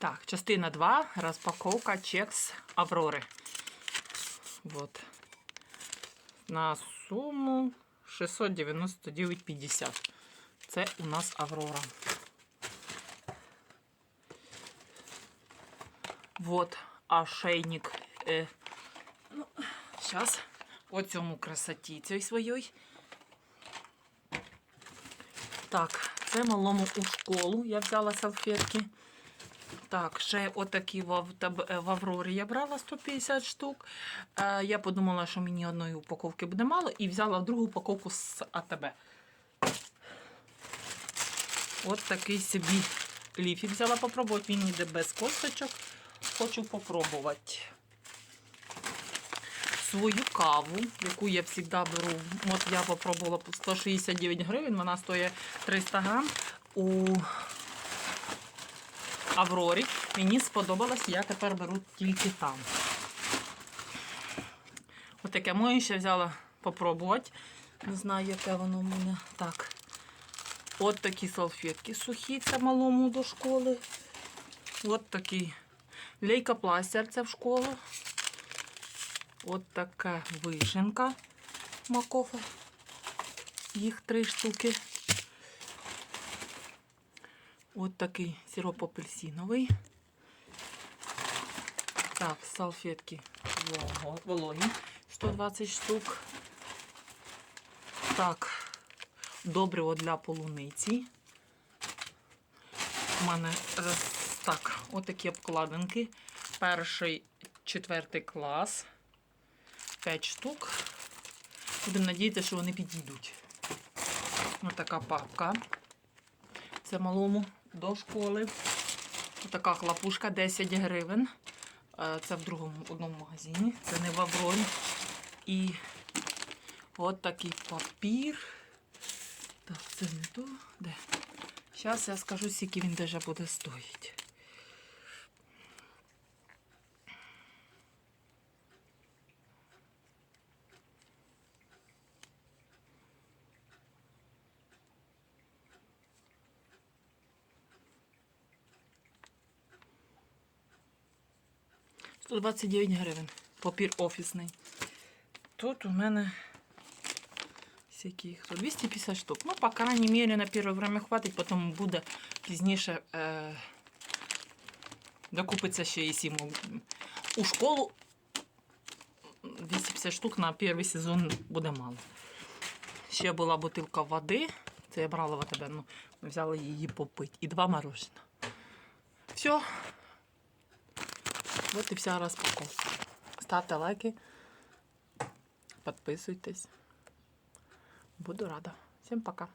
Так, частина 2. Розпаковка чекс Аврори. Вот. На суму 699,50. Це у нас Аврора. Вот ошейник. Е, ну, зараз по цьому красоті цій своїй. Так, це малому у школу. Я взяла салфетки. Так, ще отакі в, е, Аврорі я брала 150 штук. Е, я подумала, що мені одної упаковки буде мало, і взяла другу упаковку з АТБ. От такий собі ліфік взяла попробувати. Він йде без косточок. Хочу попробувати. Свою каву, яку я завжди беру. От я попробувала 169 гривень, вона стоїть 300 грам. У Аврорі. Мені сподобалось, я тепер беру тільки там. Ось таке моє ще взяла попробувати. Не знаю, яке воно в мене. Так. От такі салфетки сухі, це малому до школи. От такий лейкопластир, це в школу. От така вишенка макофа. Їх три штуки. От такий сироп апельсиновий. Так, салфетки вологі 120 штук. Так, добриво для полуниці. У мене так, отакі обкладинки. Перший, четвертий клас. 5 штук. Будемо надіятися, що вони підійдуть. Ось така папка. Це малому до школи. Така хлопушка 10 гривень. Е, Це в другому одному магазині. Це не в. І от такий папір. Так, це не то. Де? Зараз я скажу, скільки він даже буде стоїти. – 129 гривень. Папір офісний. Тут у мене всякі, 250 штук. Ну, по крайній мірі, на перше время хватить, потім буде пізніше е, докупиться ще і сіму. У школу 250 штук на перший сезон буде мало. Ще була бутилка води. Це я брала в тебе, ну, ми взяли її попити. І два мороженого. Все. Вот і вся розпаковка. Ставте лайки, підписуйтесь. Буду рада. Всім пока.